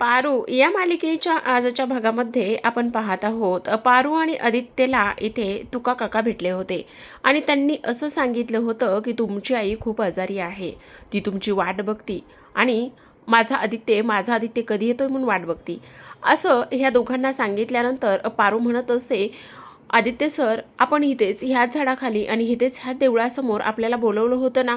पारू या मालिकेच्या आजच्या भागामध्ये आपण पाहत आहोत पारू आणि आदित्यला इथे तुका काका भेटले होते. आणि त्यांनी असं सांगितलं होतं की तुमची आई खूप आजारी आहे ती तुमची वाट बघती. आणि माझा आदित्य माझा आदित्य कधी येतोय म्हणून वाट बघती. असं ह्या दोघांना सांगितल्यानंतर पारू म्हणत असते आदित्य सर आपण इथेच ह्याच झाडाखाली आणि इथेच ह्या देवळासमोर आपल्याला बोलवलं होतं ना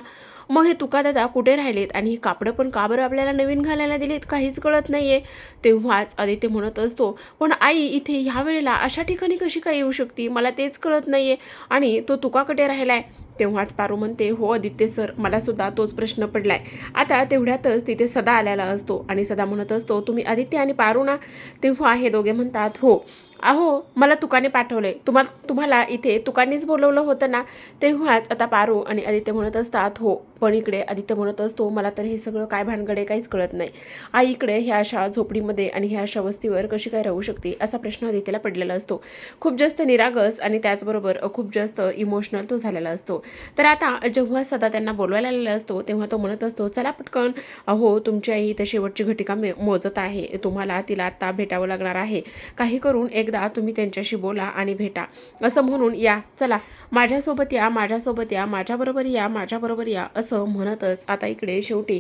मग हे तुका दादा कुठे राहिलेत? आणि ही कापडं पण का बरं आपल्याला नवीन घालायला दिलीत? काहीच कळत नाही आहे तेव्हाच आदित्य म्हणत असतो पण आई इथे ह्या वेळेला अशा ठिकाणी कशी काय येऊ शकते? मला तेच कळत नाही आहे आणि तो तुकाकडे राहिलाय? तेव्हाच पारू म्हणते हो आदित्य सर मला सुद्धा तोच प्रश्न पडलाय. आता तेवढ्यातच तिथे सदा आलेला असतो आणि सदा म्हणत असतो तुम्ही आदित्य आणि पारू ना? तेव्हा हे दोघे म्हणतात हो. अहो मला तुकाने पाठवले तुम्हाला तुम्हाला इथे तुकानेच बोलवलं होतं ना? तेव्हाच आता पारू आणि आदित्य म्हणत असतात हो. पण इकडे आदित्य म्हणत असतो मला तर हे सगळं काय भानगडे काहीच कळत नाही. आई इकडे ह्या अशा झोपडीमध्ये आणि ह्या अशा वस्तीवर कशी काय राहू शकते? असा प्रश्न आदित्यला पडलेला असतो. खूप जास्त निरागस आणि त्याचबरोबर खूप जास्त इमोशनल तो झालेला असतो. तर आता जेव्हा सदा त्यांना बोलवायला आलेला असतो तेव्हा तो म्हणत असतो चला पटकन. अहो तुमची आई इथं शेवटची घटिका मे मोजत आहे. तुम्हाला तिला आत्ता भेटावं लागणार आहे. काही करून एकदा तुम्ही त्यांच्याशी बोला आणि भेटा. असं म्हणून या चला. माझ्यासोबत या माझ्यासोबत या माझ्याबरोबर या माझ्याबरोबर या असं म्हणतच आता इकडे शेवटी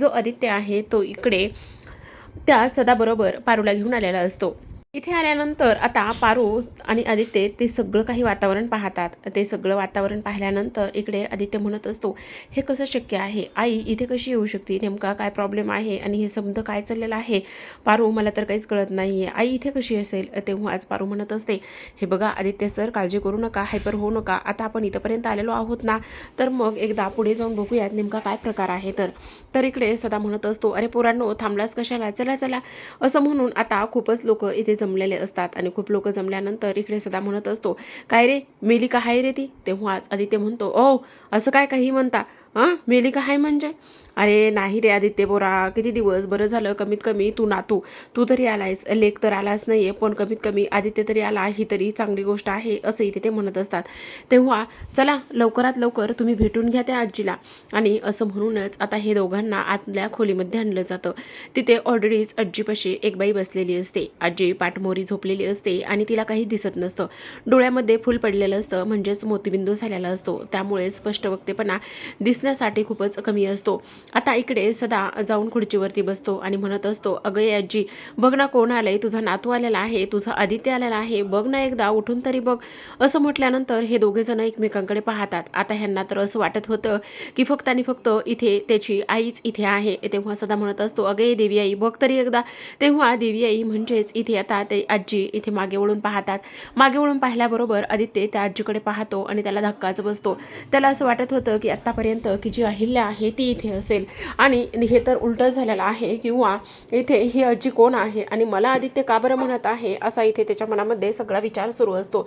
जो आदित्य आहे तो इकडे त्या सदाबरोबर पारूला घेऊन आलेला असतो. इथे आल्यानंतर आता पारू आणि आदित्य ते सगळं काही वातावरण पाहतात. ते सगळं वातावरण पाहिल्यानंतर इकडे आदित्य म्हणत असतो हे कसं शक्य आहे? आई इथे कशी येऊ शकते? नेमका काय प्रॉब्लेम आहे? आणि हे समज काय चाललेलं आहे? पारू मला तर काहीच कळत नाही आहे आई इथे कशी असेल? तेव्हा आज पारू म्हणत असते हे बघा आदित्य सर काळजी करू नका हायपर होऊ नका. आता आपण इथंपर्यंत आलेलो आहोत ना तर मग एकदा पुढे जाऊन बघूयात नेमका काय प्रकार आहे तर. तर इकडे सदा म्हणत असतो अरे पोरांनो थांबलास कशाला? चला चला. असं म्हणून आता खूपच लोक इथे जमलेले असतात. आणि खूप लोक जमल्यानंतर इकडे सदा म्हणत असतो काय रे मेली का हाय रे ती? तेव्हाच आदित्य म्हणतो ओ असं काय काही म्हणता? हां? मेली का हाय म्हणजे? अरे नाही रे आदित्य बोरा किती दिवस? बरं झालं कमीत कमी तू नातू. तू तरी आलायस लेख तर आलाच नाही आहे पण कमीत कमी आदित्य तरी आला ही तरी चांगली गोष्ट आहे असंही तिथे ते म्हणत असतात. तेव्हा चला लवकरात लवकर तुम्ही भेटून घ्या त्या आजीला. आणि असं म्हणूनच आता हे दोघांना आतल्या खोलीमध्ये आणलं जातं. तिथे ऑलरेडीच आजीपाशी एक बाई बसलेली असते. आजी पाठमोरी झोपलेली असते आणि तिला काही दिसत नसतं. डोळ्यामध्ये फुल पडलेलं असतं म्हणजेच मोतीबिंदू झालेला असतो. त्यामुळे स्पष्ट वक्तेपणा दिसण्यासाठी खूपच कमी असतो. आता इकडे सदा जाऊन खुर्चीवरती बसतो आणि म्हणत असतो अगं आजी बघ ना कोण आलंय तुझा नातू आलेला आहे तुझा आदित्य आलेला आहे बघ ना एकदा उठून तरी बघ. असं म्हटल्यानंतर हे दोघे जण एकमेकांकडे पाहतात. आता ह्यांना तर असं वाटत होतं की फक्त आणि फक्त इथे त्याची आईच इथे आहे. तेव्हा सदा म्हणत असतो अगं देवी आई बघ तरी एकदा. तेव्हा देवी आई म्हणजेच इथे आता ते आजी इथे मागे वळून पाहतात. मागे वळून पाहिल्याबरोबर आदित्य त्या आजीकडे पाहतो आणि त्याला धक्काच बसतो. त्याला असं वाटत होतं की आत्तापर्यंत की जी अहिल्या आहे ती इथे असेल. आणि हे तर उलटं झालेलं आहे किंवा इथे ही आजी कोण आहे आणि मला आदित्य का बरं म्हणत आहे असा इथे त्याच्या मनामध्ये सगळा विचार सुरू असतो.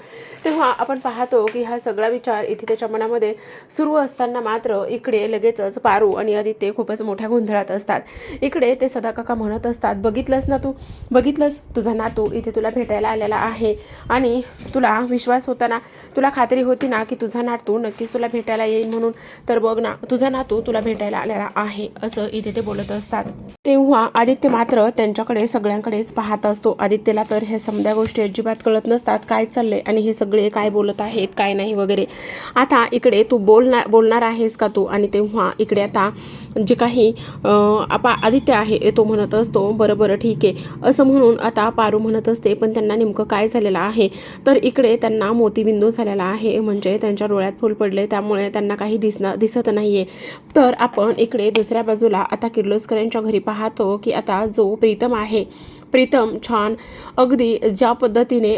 तेव्हा आपण पाहतो की हा सगळा विचार इथे त्याच्या मनामध्ये सुरू असताना मात्र इकडे लगेचच पारू आणि आदित्य खूपच मोठ्या गोंधळात असतात. इकडे ते सदाकाका म्हणत असतात बघितलंस ना तू? बघितलंस? तुझा नातू इथे तुला भेटायला आलेला आहे आणि तुला विश्वास होता ना? तुला खात्री होती ना की तुझा नातू नक्कीच तुला भेटायला येईल म्हणून? तर बघ ना तुझा नातू तुला भेटायला आलेला आहे असं इथे ते बोलत असतात. तेव्हा आदित्य मात्र त्यांच्याकडे सगळ्यांकडेच पाहत असतो. आदित्यला तर हे समध्या गोष्टी अजिबात कळत नसतात काय चाललंय आणि हे सगळे काय बोलत आहेत काय नाही वगैरे. आता इकडे तू बोलणार बोलणार आहेस का तू? आणि तेव्हा इकडे आता जे काही आपा आदित्य आहे तो म्हणत असतो बरं बरं ठीक आहे. असं म्हणून आता पारू म्हणत असते पण त्यांना नेमकं काय झालेलं आहे? तर इकडे त्यांना मोतीबिंदू झालेला आहे म्हणजे त्यांच्या डोळ्यात फुल पडले त्यामुळे त्यांना काही दिसणं दिसत नाहीये. तर आपण इकडे दुसऱ्या बाजूला आता किर्लोस्कर यांच्या घरी पाहतो की आता जो प्रीतम आहे प्रीतम छान अगदी ज्या पद्धतीने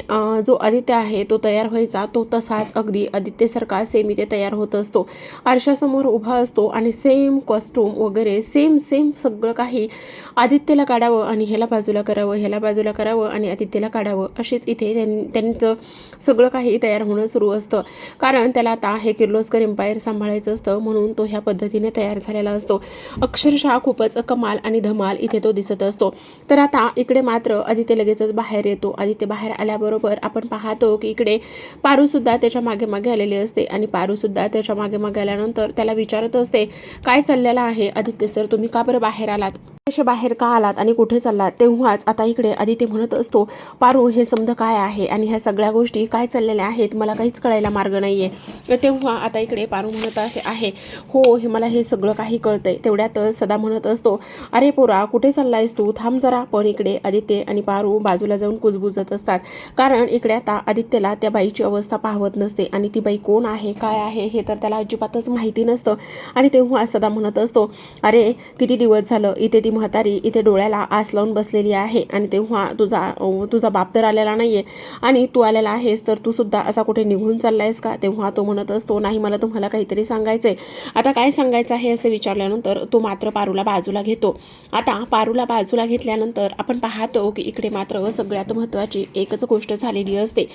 जो आदित्य आहे तो तयार व्हायचा तो तसाच अगदी आदित्यसारखा सेम इथे तयार होत असतो. आरशासमोर उभा असतो आणि सेम कॉस्ट्यूम वगैरे सेम सेम सगळं काही आदित्यला काढावं आणि ह्याला बाजूला करावं ह्याला बाजूला करावं आणि आदित्यला काढावं असेच इथे त्यां त्यांचं सगळं काही तयार होणं सुरू असतं. कारण त्याला आता हे किर्लोस्कर एम्पायर सांभाळायचं असतं म्हणून तो ह्या पद्धतीने तयार झालेला असतो. अक्षरशः खूपच कमाल आणि धमाल इथे तो दिसत असतो. तर आता इकडे मात्र आदित्य लगेचच बाहेर येतो. आदित्य बाहेर आल्याबरोबर आपण पाहतो की इकडे पारूसुद्धा त्याच्यामागे मागे आलेली असते आणि पारूसुद्धा त्याच्यामागे मागे आल्यानंतर त्याला विचारत असते काय चाललेलं आहे आदित्य सर? तुम्ही का बरं बाहेर आलात? असे बाहेर का आलात आणि कुठे चाललात? तेव्हाच आता इकडे आदित्य म्हणत असतो पारू हे समज काय आहे आणि ह्या सगळ्या गोष्टी काय चाललेल्या आहेत? मला काहीच कळायला मार्ग नाही आहे तेव्हा आता इकडे पारू म्हणत आहे आहे हो हे मला हे सगळं काही कळतंय. तेवढ्यात सदा म्हणत असतो अरे पोरा कुठे चाललायस तू? थांब जरा. पण इकडे आदित्य आणि पारू बाजूला जाऊन कुजबुजत असतात. कारण इकडे आता आदित्यला त्या बाईची अवस्था पाहवत नसते आणि ती बाई कोण आहे काय आहे हे तर त्याला अजिबातच माहिती नसतं. आणि तेव्हा सदा म्हणत असतो अरे किती दिवस झालं? इथे ती म्हातारी इथे डोळ्याला आस लावून बसलेली आहे आणि तेव्हा तुझा तुझा बाप तर आलेला नाही आहे आणि तू आलेला आहेस तर तू सुद्धा असा कुठे निघून चाललायस का? तेव्हा तो म्हणत असतो नाही मला तुम्हाला काहीतरी सांगायचं आहे आता काय सांगायचं आहे असं विचारल्यानंतर तो मात्र पारूला बाजूला घेतो. आता पारूला बाजूला घेतल्यानंतर आपण पाहतो की इकडे मात्र सगळ्यात महत्त्वाची एकच गोष्ट झालेली असते.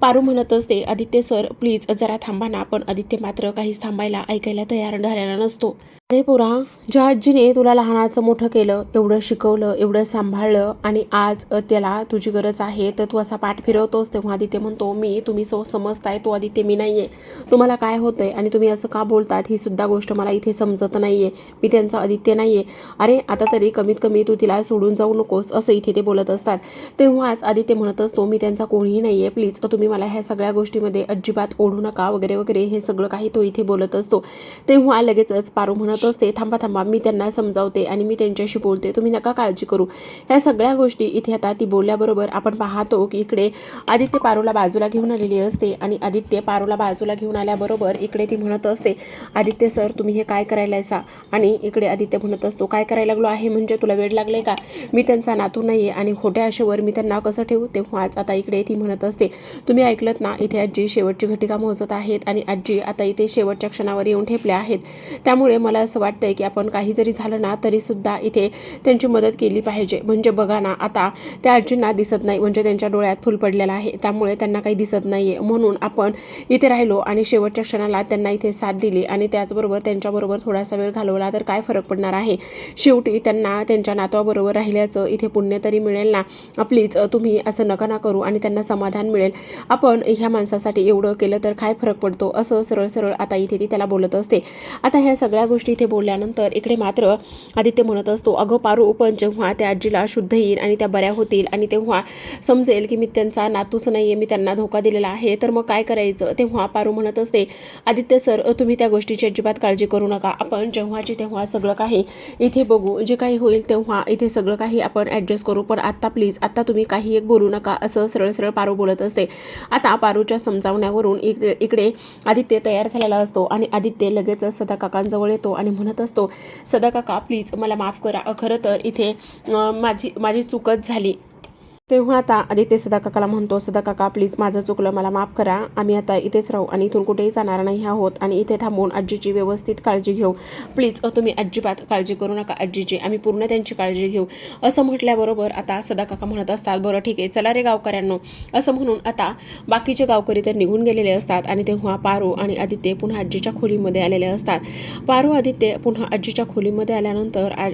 पारू म्हणत असते आदित्य सर प्लीज जरा थांबा ना पण आदित्य मात्र काहीच थांबायला ऐकायला तयार झालेला नसतो. अरे पोरा ज्या आजीने तुला लहानाचं मोठं केलं एवढं शिकवलं एवढं सांभाळलं आणि आज त्याला तुझी गरज आहे तर तू असा पाठ फिरवतोस तेव्हा आदित्य म्हणतो मी तुम्ही सो समजताय तो आदित्य मी नाही आहे तुम्हाला काय होतं आहे आणि तुम्ही असं का बोलतात ही सुद्धा गोष्ट मला इथे समजत नाही आहे मी त्यांचा आदित्य नाही आहे अरे आता तरी कमीत कमी तू तिला सोडून जाऊ नकोस असं इथे ते बोलत असतात. तेव्हाच आदित्य म्हणत असतो मी त्यांचा कोणीही नाही आहे प्लीज तुम्ही मला ह्या सगळ्या गोष्टीमध्ये अजिबात ओढू नका वगैरे वगैरे हे सगळं काही तो इथे बोलत असतो. तेव्हा लगेचच पारू म्हणत असते थांबा थांबा मी त्यांना समजावते आणि मी त्यांच्याशी बोलते. तुम्ही नका काळजी करू. ह्या सगळ्या गोष्टी इथे आता ती बोलल्याबरोबर आपण पाहतो की इकडे आदित्य पारूला बाजूला घेऊन आलेली असते आणि आदित्य पारूला बाजूला घेऊन आल्याबरोबर इकडे ती म्हणत असते आदित्य सर तुम्ही हे काय करायला असा आणि इकडे आदित्य म्हणत असतो काय करायला लागलो आहे? म्हणजे तुला वेळ लागले का? मी त्यांचा नातू नाही आहे आणि खोट्या आशेवर मी त्यांना कसं ठेवू? तेव्हाच आता इकडे ती म्हणत असते तुम्ही ऐकलत ना इथे आजी शेवटची घटिका मोजत आहेत आणि आजी आता इथे शेवटच्या क्षणावर येऊन ठेपल्या आहेत. त्यामुळे मला असं वाटतंय की आपण काही जरी झालं ना तरीसुद्धा इथे त्यांची मदत केली पाहिजे. म्हणजे बघा ना आता त्या आजींना दिसत नाही. म्हणजे त्यांच्या डोळ्यात फुल पडलेलं आहे. त्यामुळे त्यांना काही दिसत नाही आहे म्हणून आपण इथे राहिलो आणि शेवटच्या क्षणाला त्यांना इथे साथ दिली आणि त्याचबरोबर त्यांच्याबरोबर थोडासा वेळ घालवला तर काय फरक पडणार आहे? शेवटी त्यांना त्यांच्या नातवाबरोबर राहिल्याचं इथे पुण्य तरी मिळेल ना? प्लीज तुम्ही असं नका ना करू आणि त्यांना समाधान मिळेल. आपण ह्या माणसासाठी एवढं केलं तर काय फरक पडतो? असं सरळ सरळ आता इथे ती त्याला बोलत असते. आता ह्या सगळ्या गोष्टी इथे बोलल्यानंतर इकडे मात्र आदित्य म्हणत असतो अगं पारू पण जेव्हा त्या आजीला शुद्ध येईल आणि त्या बऱ्या होतील आणि तेव्हा समजेल की मी त्यांचा नातूच नाही आहे मी त्यांना धोका दिलेला आहे तर मग काय करायचं? तेव्हा पारू म्हणत असते आदित्य सर तुम्ही त्या गोष्टीची अजिबात काळजी करू नका. आपण जेव्हाची तेव्हा सगळं काही इथे बघू जे काही होईल तेव्हा इथे सगळं काही आपण ॲडजस्ट करू. पण आत्ता प्लीज आत्ता तुम्ही काही एक बोलू नका असं सरळ सरळ पारू बोलत असते. आता पारूच्या समजावण्यावरून इकडे इकडे आदित्य तयार झालेला असतो आणि आदित्य लगेच सदा काकांजवळ येतो आणि म्हणत असतो सदा काका प्लीज मला माफ करा. खरं तर इथे माझी माझी चुकच झाली. तेव्हा आता आदित्य सदाकाकाला म्हणतो सदा काका प्लीज माझं चुकलं मला माफ करा. आम्ही आता इथेच राहू आणि इथून कुठेही जाणार नाही आहोत आणि इथे थांबून आजीची व्यवस्थित काळजी घेऊ. प्लीज तुम्ही अजिबात काळजी करू नका आजीची. आम्ही पूर्ण त्यांची काळजी घेऊ. असं म्हटल्याबरोबर आता सदाकाका म्हणत असतात बरं ठीक आहे चला रे गावकऱ्यांनो. असं म्हणून आता बाकीचे गावकरी तर निघून गेलेले असतात आणि तेव्हा पारू आणि आदित्य पुन्हा आजीच्या खोलीमध्ये आलेले असतात. पारू आदित्य पुन्हा आजीच्या खोलीमध्ये आल्यानंतर आ-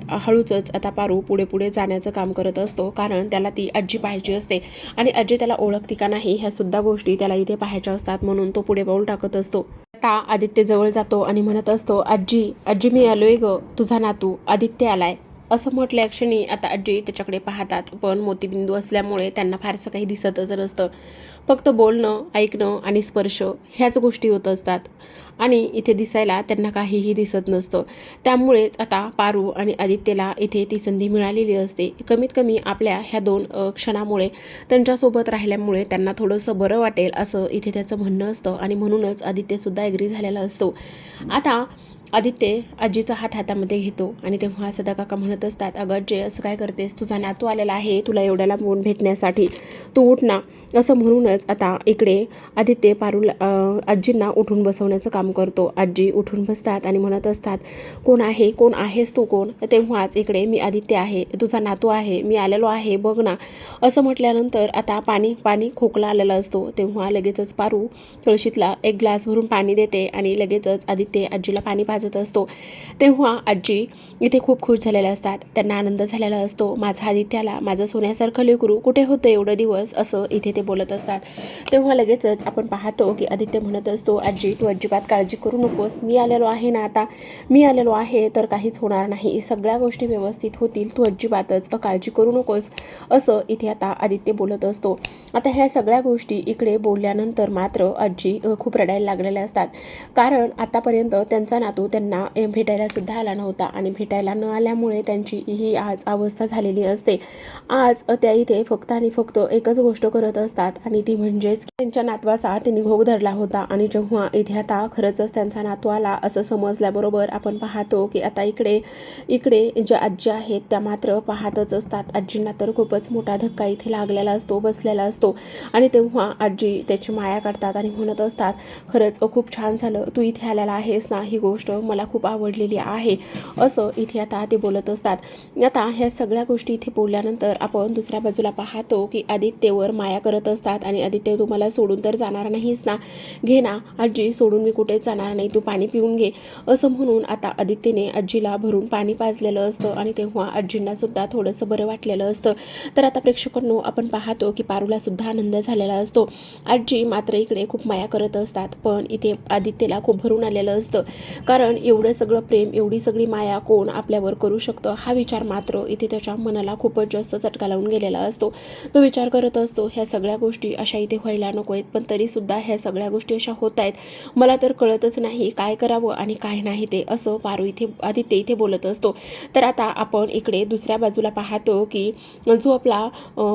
आता पारू पुढे पुढे जाण्याचं काम करत असतो कारण त्याला ती आजी पाहायची असते. आणि आजी त्याला ओळखती का नाही ह्या सुद्धा गोष्टी त्याला इथे पाहायच्या असतात. म्हणून तो पुढे पाऊल टाकत असतो. आता आदित्य जवळ जातो आणि म्हणत असतो आजी आजी मी आलोय ग. तुझा नातू आदित्य आलाय. असं म्हटल्या क्षणी आता आजी त्याच्याकडे पाहतात. पण मोतीबिंदू असल्यामुळे त्यांना फारसं काही दिसतच नसतं. फक्त बोलणं ऐकणं आणि स्पर्श ह्याच गोष्टी होत असतात. आणि इथे दिसायला त्यांना काहीही दिसत नसतं. त्यामुळेच आता पारू आणि आदित्यला इथे ती संधी मिळालेली असते. कमीत कमी आपल्या ह्या दोन क्षणामुळे त्यांच्यासोबत राहिल्यामुळे त्यांना थोडंसं बरं वाटेल असं इथे त्याचं म्हणणं असतं आणि म्हणूनच आदित्यसुद्धा ॲग्री झालेला असतो. आता आदित्य आजीचा हात हातामध्ये घेतो आणि तेव्हा सदा काका म्हणत असतात अगं जे असं काय करतेस? तुझा नातू आलेला आहे तुला एवढ्याला मोन भेटण्यासाठी. तू उठ ना. असं म्हणूनच आता इकडे आदित्य पारूला आजींना उठून बसवण्याचं काम करतो. आजी उठून बसतात आणि म्हणत असतात कोण आहे? कोण आहेस तू? कोण? तेव्हाच इकडे मी आदित्य आहे. तुझा नातू आहे. मी आलेलो आहे. बघ ना. असं म्हटल्यानंतर आता पाणी पाणी खोकला आलेला असतो. तेव्हा लगेचच पारू कळशीतला एक ग्लास भरून पाणी देते आणि लगेचच आदित्य आजीला पाणी पा वाजत असतो. तेव्हा आजी इथे खूप खुश झालेल्या असतात. त्यांना आनंद झालेला असतो. माझा आदित्याला माझं सोन्यासारखं लेकरू कुठे होतं एवढं दिवस? असं इथे ते बोलत असतात. तेव्हा लगेचच आपण पाहतो की आदित्य म्हणत असतो आजी तू अजिबात काळजी करू नकोस. मी आलेलो आहे ना आता. मी आलेलो आहे तर काहीच होणार नाही. सगळ्या गोष्टी व्यवस्थित होतील. तू अजिबातच काळजी करू नकोस. असं इथे आता आदित्य बोलत असतो. आता ह्या सगळ्या गोष्टी इकडे बोलल्यानंतर मात्र आजी खूप रडायला लागलेल्या असतात. कारण आतापर्यंत त्यांचा नातू त्यांना भेटायलासुद्धा भेटायला सुद्धा आला नव्हता आणि भेटायला न आल्यामुळे त्यांची ही आज अवस्था झालेली असते. आज त्या इथे फक्त आणि फक्त एकच गोष्ट करत असतात आणि ती म्हणजेच त्यांच्या नातवाचा त्यांनी घोग धरला होता आणि जेव्हा इथे आता खरंचच त्यांचा नातू आला असं समजल्याबरोबर आपण पाहतो की आता इकडे इकडे ज्या आजी आहेत त्या मात्र पाहतच असतात. आजींना तर खूपच मोठा धक्का इथे लागलेला असतो बसलेला असतो आणि तेव्हा आजी त्याची माया काढतात आणि म्हणत असतात खरंच खूप छान झालं तू इथे आलेला आहेस ना? ही गोष्ट मला खूप आवडलेली आहे. असं इथे आता ते बोलत असतात. आता ह्या सगळ्या गोष्टी इथे बोलल्यानंतर आपण दुसऱ्या बाजूला पाहतो की आदित्यवर माया करत असतात आणि आदित्य तुम्हाला सोडून तर जाणार नाहीस ना? घे ना आजी सोडून मी कुठेच जाणार नाही? तू पाणी पिऊन घे. असं म्हणून आता आदित्यने आजीला भरून पाणी पाजलेलं असतं आणि तेव्हा आजींना सुद्धा थोडंसं बरं वाटलेलं असतं. तर आता प्रेक्षकांनो आपण पाहतो की पारूला सुद्धा आनंद झालेला असतो. आजी मात्र इकडे खूप माया करत असतात पण इथे आदित्यला खूप भरून आलेलं असतं. कारण एवढं सगळं प्रेम एवढी सगळी माया कोण आपल्यावर करू शकतं? हा विचार मात्र इथे त्याच्या मनाला खूपच जास्त चटका लावून गेलेला असतो. तो विचार करत असतो ह्या सगळ्या गोष्टी अशा इथे व्हायला नको आहेत पण तरीसुद्धा ह्या सगळ्या गोष्टी अशा होत आहेत. मला तर कळतच नाही काय करावं आणि काय नाही ते असं पारू इथे आदित्य इथे बोलत असतो. तर आता आपण इकडे दुसऱ्या बाजूला पाहतो की जो आपला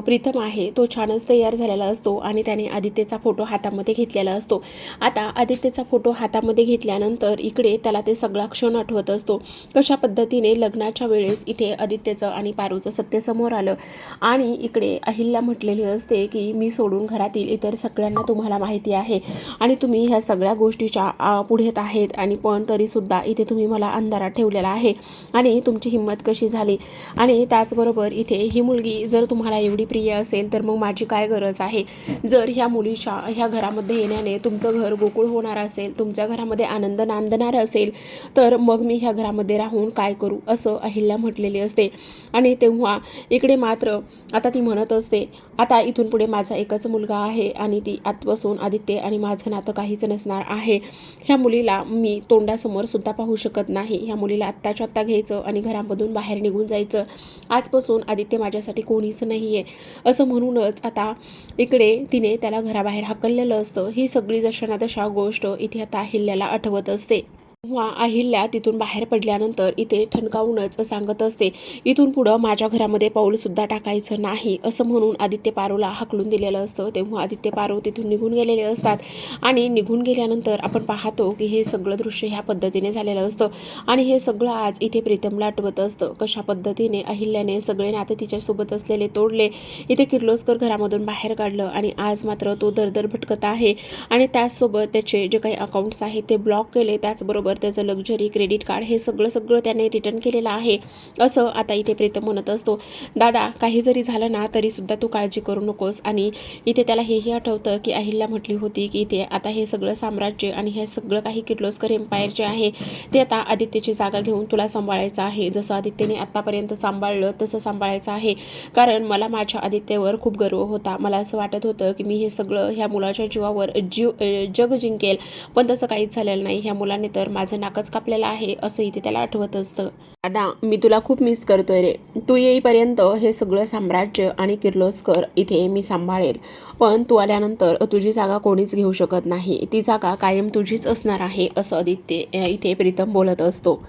प्रीतम आहे तो छानच तयार झालेला असतो आणि त्याने आदित्यचा फोटो हातामध्ये घेतलेला असतो. आता आदित्यचा फोटो हातामध्ये घेतल्यानंतर इकडे त्याला ते सगळा क्षण आठवत असतो. कशा पद्धतीने लग्नाच्या वेळेस इथे आदित्यचं आणि पारूचं सत्य समोर आलं? आणि इकडे अहिल्या म्हटलेली असते की मी सोडून घरातील इतर सगळ्यांना तुम्हाला माहिती आहे आणि तुम्ही ह्या सगळ्या गोष्टीच्या पुढेत आहेत आणि पण तरीसुद्धा इथे तुम्ही मला अंधारात ठेवलेला आहे आणि तुमची हिंमत कशी झाली? आणि त्याचबरोबर इथे ही मुलगी जर तुम्हाला एवढी प्रिय असेल तर मग माझी काय गरज आहे? जर ह्या मुलीच्या ह्या घरामध्ये येण्याने तुमचं घर गोकुळ होणार असेल तुमच्या घरामध्ये आनंद नांदणार असेल तर मग मी ह्या घरामध्ये राहून काय करू असं अहिल्या म्हटलेली असते. आणि तेव्हा इकडे मात्र आता ती म्हणत असते आता इथून पुढे माझा एकच मुलगा आहे आणि ती आतपासून आदित्य आणि माझं नातं काहीच नसणार आहे. ह्या मुलीला मी तोंडासमोर सुद्धा पाहू शकत नाही. ह्या मुलीला आत्ताच्या आत्ता घ्यायचं आणि घरामधून बाहेर निघून जायचं. आजपासून आदित्य माझ्यासाठी कोणीच नाही आहे असं म्हणूनच आता इकडे तिने त्याला घराबाहेर हाकललेलं असतं. ही सगळी जशा ना तशा गोष्ट इथे आता अहिल्याला आठवत असते. तेव्हा अहिल्या तिथून बाहेर पडल्यानंतर इथे ठणकावूनच सांगत असते इथून पुढं माझ्या घरामध्ये पाऊलसुद्धा टाकायचं नाही असं म्हणून आदित्य पारोला हाकलून दिलेलं असतं. तेव्हा आदित्य पारो तिथून निघून गेलेले असतात आणि निघून गेल्यानंतर आपण पाहतो की हे सगळं दृश्य ह्या पद्धतीने झालेलं असतं आणि हे सगळं आज इथे प्रीतमला आठवत असतं. कशा पद्धतीने अहिल्याने सगळे नाते तिच्यासोबत असलेले तोडले इथे किर्लोस्कर घरामधून बाहेर काढलं आणि आज मात्र तो दरदर भटकत आहे आणि त्याचसोबत त्याचे जे काही अकाउंट्स आहेत ते ब्लॉक केले त्याचबरोबर त्याचं लक्झरी क्रेडिट कार्ड हे सगळं सगळं त्याने रिटर्न केलेलं आहे. असं आता इथे प्रीतम म्हणत असतो. दादा काही जरी झालं ना तरीसुद्धा तू काळजी करू नकोस. आणि इथे त्याला हेही आठवतं की अहिल्या म्हटली होती की इथे आता हे सगळं साम्राज्य आणि हे सगळं काही किर्लोस्कर एम्पायर जे आहे ते आता आदित्यची जागा घेऊन तुला सांभाळायचं आहे. जसं आदित्यने आत्तापर्यंत सांभाळलं तसं सांभाळायचं आहे. कारण मला माझ्या आदित्यवर खूप गर्व होता. मला असं वाटत होतं की मी हे सगळं ह्या मुलाच्या जीवावर जीव जग जिंकेल. पण तसं काहीच झालेलं नाही. ह्या मुलाने तर माझं नाकच कापलेलं आहे असं इथे त्याला आठवत असतं. दादा मी तुला खूप मिस करतोय रे. तू येईपर्यंत हे सगळं साम्राज्य आणि किर्लोस्कर इथे मी सांभाळेल. पण तू आल्यानंतर तुझी जागा कोणीच घेऊ शकत नाही. ती जागा कायम तुझीच असणार आहे असं आदित्य इथे प्रीतम बोलत असतो.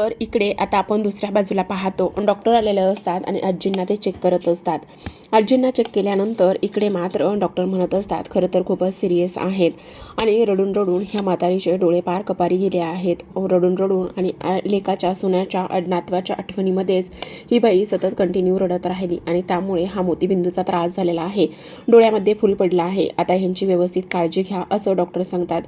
तर इकडे आता आपण दुसऱ्या बाजूला पाहतो. डॉक्टर आलेले असतात आणि आजींना ते चेक करत असतात. आजींना चेक केल्यानंतर इकडे मात्र डॉक्टर म्हणत असतात खरं तर खूपच सिरियस आहेत. आणि रडून रडून ह्या म्हातारीचे डोळे पार कपारी गेले आहेत. रडून रडून आणि आ- लेकाच्या सुन्याच्या अड- नातवाच्या आठवणीमध्येच ही बाई सतत कंटिन्यू रडत राहिली आणि त्यामुळे हा मोतीबिंदूचा त्रास झालेला आहे. डोळ्यामध्ये फुल पडला आहे. आता ह्यांची व्यवस्थित काळजी घ्या असं डॉक्टर सांगतात.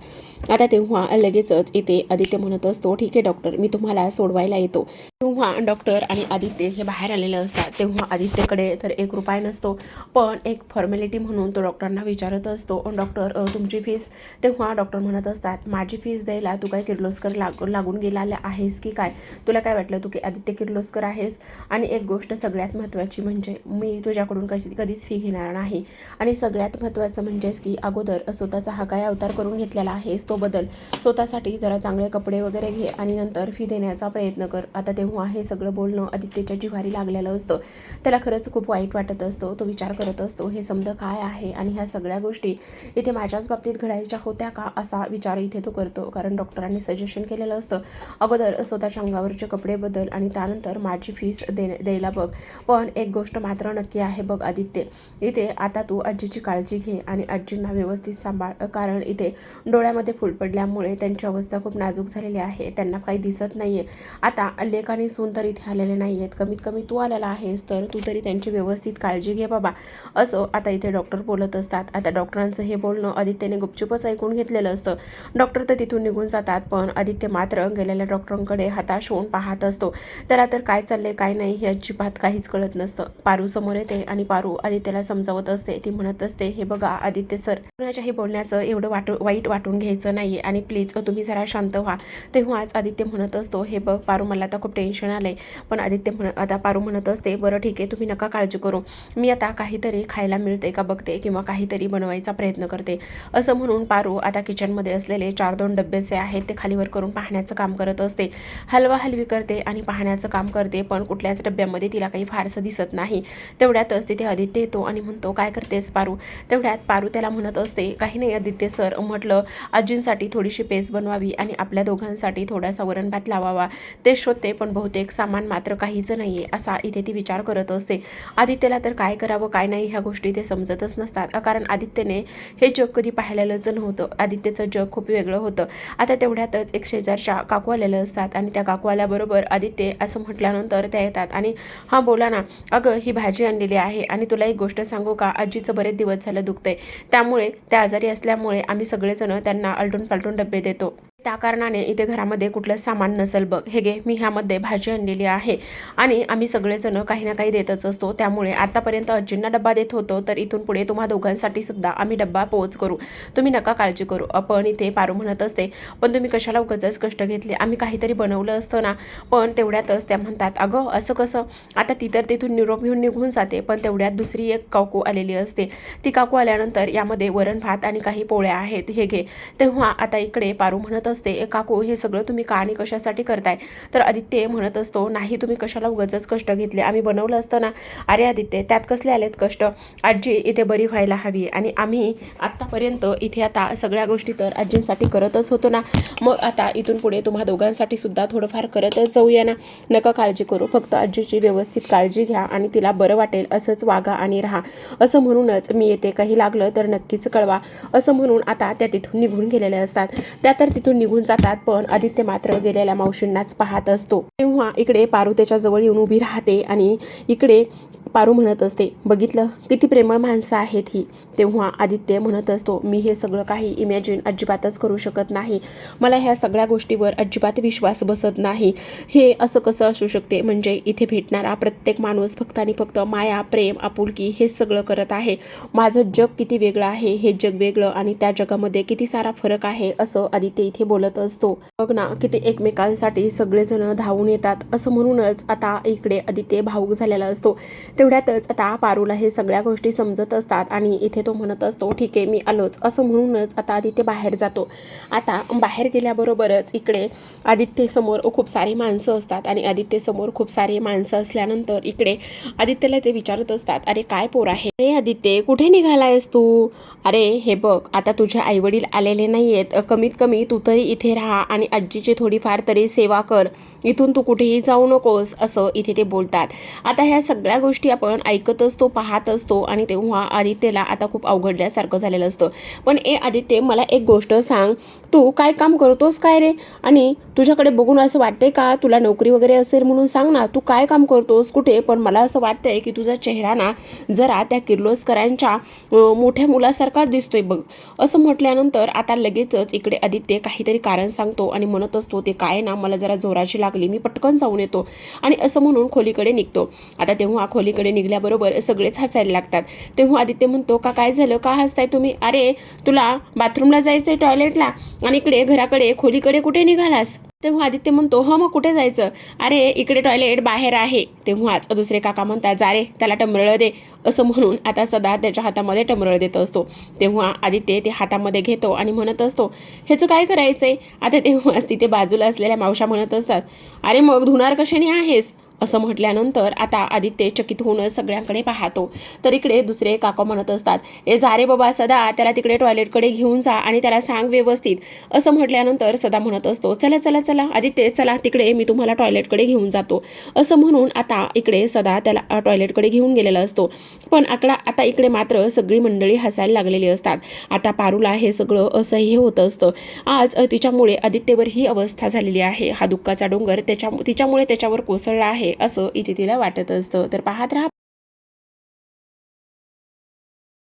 आता तेव्हा लगेचच इथे आदित्य म्हणत असतो ठीक आहे डॉक्टर मी तुम्हाला सोडवायला येतो. तेव्हा डॉक्टर आणि आदित्य हे बाहेर आलेले असतात तेव्हा आदित्यकडे तर एक रुपये नसतो. पण एक फॉर्मॅलिटी म्हणून तो डॉक्टरांना विचारत असतो डॉक्टर तुमची फीस तेव्हा डॉक्टर म्हणत असतात माझी फीस द्यायला तू काय किर्लोस्कर लाग लागून गेला आहेस की काय? तुला काय वाटलं तू की आदित्य किर्लोस्कर आहेस? आणि एक गोष्ट सगळ्यात महत्त्वाची म्हणजे मी तुझ्याकडून कशी कधीच फी घेणार नाही. आणि सगळ्यात महत्त्वाचं म्हणजेच की अगोदर स्वतःचा हा काय अवतार करून घेतलेला आहेस तो बदल. स्वतःसाठी जरा चांगले कपडे वगैरे घे आणि नंतर फी देण्याचा प्रयत्न कर. आता तेव्हा हे सगळं बोलणं आदित्यच्या जिव्हारी लागलेलं असतं. त्याला खरंच खूप वाईट वाटत असतो तो विचार करत असतो हे समजा काय आहे? आणि ह्या सगळ्या गोष्टी इथे माझ्याच बाबतीत घडायच्या होत्या का? असा विचार इथे तो करतो. कारण डॉक्टरांनी सजेशन केलेलं असतं. अगोदर स्वतःच्या अंगावरचे कपडे बदल आणि त्यानंतर माझी फीस दे द्यायला बघ. पण एक गोष्ट मात्र नक्की आहे बघ आदित्य. इथे आता तू आजीची काळजी घे आणि आजींना व्यवस्थित सांभाळ. कारण इथे डोळ्यामध्ये फुल पडल्यामुळे त्यांची अवस्था खूप नाजूक झालेली आहे. त्यांना काही दिसत नाही आहे आता लेख आणि सून तर इथे आलेले नाही आहेत कमीत कमी तू आलेला आहेस तर तू तरी त्यांची व्यवस्थित काळजी घे बाबा. असं आता इथे डॉक्टर बोलत असतात. आता डॉक्टरांचं हे बोलणं आदित्यने गुपचूपच ऐकून घेतलेलं असतं. डॉक्टर तर तिथून निघून जातात पण आदित्य मात्र गेलेल्या डॉक्टरांकडे हताश होऊन पाहत असतो. त्याला तर काय चाललंय काय नाही हे अजिबात काहीच कळत नसतं. पारू समोर येते आणि पारू आदित्यला समजावत असते. ती म्हणत असते हे बघा आदित्य सर कुणाच्याही बोलण्याचं एवढं वाट वाईट वाटून घ्यायचं नाही आणि प्लीज तुम्ही जरा शांत व्हा. तेव्हाच आदित्य म्हणत असतो हे बघ पारू मला आता खूप टेन्शन आलंय. पण आदित्य म्हण आता पारू म्हणत असते बरं ठीक आहे तुम्ही नका काळजी करू. मी आता काहीतरी खायला मिळते का बघते किंवा काहीतरी बनवायचा प्रयत्न करते. असं म्हणून पारू आता किचनमध्ये असलेले चार दोन डब्बे जे आहेत ते खालीवर करून पाहण्याचं काम करत असते. हलवा हलवी करते आणि पाहण्याचं काम करते पण कुठल्याच डब्यामध्ये तिला काही फारसं दिसत नाही. तेवढ्यातच तिथे आदित्य येतो आणि म्हणतो काय करतेस पारू? तेवढ्यात पारू त्याला म्हणत असते काही नाही आदित्य सर म्हटलं आजींसाठी थोडीशी पेस्ट बनवावी आणि आपल्या दोघांसाठी थोडासा वरण भात लावावा. ते शोधते पण बहुतेक सामान मात्र काहीच नाही आहे असा इथे ती विचार करत असते. आदित्यला तर काय करावं काय नाही ह्या गोष्टी ते समजतच नसतात. कारण आदित्यने हे जग कधी पाहिलेलंच नव्हतं. आदित्यचं जग खूप वेगळं होतं. आता तेवढ्यातच एक शेजारच्या काकू आलेल्या असतात आणि त्या काकू आल्याबरोबर आदित्य असं म्हटल्यानंतर त्या येतात आणि हां बोला ना. अगं ही भाजी आणलेली आहे आणि तुला एक गोष्ट सांगू का? आजीचं बरेच दिवस झालं दुखतंय. त्यामुळे त्या आजारी असल्यामुळे आम्ही सगळेजण त्यांना आलटून पालटून डबे देतो. त्या कारणाने इथे घरामध्ये कुठलं सामान नसेल बघ. हे घे मी ह्यामध्ये भाजी आणलेली आहे. आणि आम्ही सगळेजण काही ना काही देतच असतो. त्यामुळे आतापर्यंत आजींना डब्बा देत होतो तर इथून पुढे तुम्हा दोघांसाठी सुद्धा आम्ही डब्बा पोच करू. तुम्ही नका काळजी करू. आपण इथे पारू म्हणत असते. पण तुम्ही कशाला उगाचच कष्ट घेतले? आम्ही काहीतरी बनवलं असतं ना. पण तेवढ्यातच त्या म्हणतात अगं असं कसं? आता ती तर तिथून निरोप घेऊन निघून जाते. पण तेवढ्यात दुसरी एक काकू आलेली असते. ती काकू आल्यानंतर यामध्ये वरण भात आणि काही पोळ्या आहेत. हे घे. तेव्हा आता इकडे पारू म्हणत असते काकू हे सगळं तुम्ही का आणि कशासाठी करताय? तर आदित्य म्हणत असतो नाही तुम्ही कशाला उगाचच कष्ट घेतले? आम्ही बनवलं असतं ना. अरे आदित्य त्यात कसले आलेत कष्ट? आजी इथे बरी व्हायला हवी आणि आम्ही आत्तापर्यंत इथे आता सगळ्या गोष्टी तर आजींसाठी करतच होतो ना. मग आता इथून पुढे तुम्हा दोघांसाठी सुद्धा थोडंफार करतच जाऊया ना. नका काळजी करू फक्त आजीची व्यवस्थित काळजी घ्या आणि तिला बरं वाटेल असंच वागा आणि राहा. असं म्हणूनच मी येते काही लागलं तर नक्कीच कळवा. असं म्हणून आता त्या तिथून निघून गेलेल्या असतात. त्या तर तिथून निघून जातात पण आदित्य मात्र गेलेल्या मावशींनाच पाहत असतो. तेव्हा इकडे पारू त्याच्याजवळ येऊन उभी राहते आणि इकडे पारू म्हणत असते. बघितलं किती प्रेमळ माणसं आहेत ही. तेव्हा आदित्य म्हणत असतो मी हे सगळं काही इमॅजिन अजिबातच करू शकत नाही. मला ह्या सगळ्या गोष्टीवर अजिबात विश्वास बसत नाही. हे असं कसं असू शकते? म्हणजे इथे भेटणारा प्रत्येक माणूस फक्त आणि फक्त माया प्रेम आपुलकी हे सगळं करत आहे. माझं जग किती वेगळं आहे हे जग वेगळं आणि त्या जगामध्ये किती सारा फरक आहे असं आदित्य इथे बोलत असतो. बघ ना किती एकमेकांसाठी सगळेजण धावून येतात असं म्हणूनच आता इकडे आदित्य भाऊक झालेला असतो. तेवढ्यातच आता पारूला हे सगळ्या गोष्टी समजत असतात आणि इथे तो म्हणत असतो ठीक आहे मी आलोच. असं म्हणूनच आता आदित्य बाहेर जातो. आता बाहेर गेल्याबरोबरच इकडे आदित्यसमोर खूप सारी माणसं असतात आणि आदित्यसमोर खूप सारी माणसं असल्यानंतर इकडे आदित्यला ते विचारत असतात अरे काय पोर आहे? अरे आदित्य कुठे निघालायस तू? अरे हे बघ आता तुझे आईवडील आलेले नाही आहेत कमीत कमी तू तरी इथे राहा आणि आजीची थोडीफार तरी सेवा कर. इथून तू कुठेही जाऊ नकोस असं इथे ते बोलतात. आता ह्या सगळ्या गोष्टी आपण ऐकत असतो पाहत असतो आणि तेव्हा आदित्यला आता खूप अवघडल्यासारखं झालेलं असतं. पण ए आदित्य मला एक गोष्ट सांग. तू काय काम करतोस काय रे? आणि तुझ्याकडे बघून असं वाटतंय का तुला नोकरी वगैरे असेल म्हणून सांग ना तू काय काम करतोस कुठे? पण मला असं वाटतंय की तुझा चेहरा ना जरा त्या किर्लोस्करांच्या मोठ्या मुलासारखाच दिसतोय बघ. असं म्हटल्यानंतर आता लगेचच इकडे आदित्य काहीतरी कारण सांगतो आणि म्हणत असतो ते काय ना मला जरा जोराची लागली मी पटकन जाऊन येतो. आणि असं म्हणून खोलीकडे निघतो. आता तेव्हा खोलीकडे निघल्याबरोबर सगळेच हसायला लागतात. तेव्हा आदित्य म्हणतो का काय झालं? का हसताय तुम्ही? अरे तुला बाथरूमला जायचंय टॉयलेटला. आणि इकडे घराकडे खोलीकडे कुठे निघालास? तेव्हा आदित्य म्हणतो हो मग कुठे जायचं? अरे इकडे टॉयलेट बाहेर आहे. तेव्हाच दुसरे काका म्हणतात जा रे त्याला टमरळ दे. असं म्हणून आता सदा त्याच्या हातामध्ये टमरळ देत असतो. तेव्हा आदित्य ते हातामध्ये घेतो आणि म्हणत असतो ह्याचं काय करायचंय? आता तेव्हाच तिथे बाजूला असलेल्या मावशा म्हणत असतात अरे मग धुणार कशाने आहेस? असं म्हटल्यानंतर आता आदित्य चकित होऊन सगळ्यांकडे पाहतो. तर इकडे दुसरे काका म्हणत असतात ए जा रे बाबा सदा त्याला तिकडे टॉयलेटकडे घेऊन जा आणि त्याला सांग व्यवस्थित. असं म्हटल्यानंतर सदा म्हणत असतो चला चला चला आदित्य चला तिकडे मी तुम्हाला टॉयलेटकडे घेऊन जातो. असं म्हणून आता इकडे सदा त्याला टॉयलेटकडे घेऊन गेलेला असतो. पण आकडा आता इकडे मात्र सगळी मंडळी हसायला लागलेली असतात. आता पारूला हे सगळं असह्य होत असतं. आज तिच्यामुळे आदित्यवर ही अवस्था झालेली आहे. हा दुःखाचा डोंगर त्याच्या तिच्यामुळे त्याच्यावर कोसळला आहे. आहे असं इथे तिला वाटत असतं. तर पाहत राहा.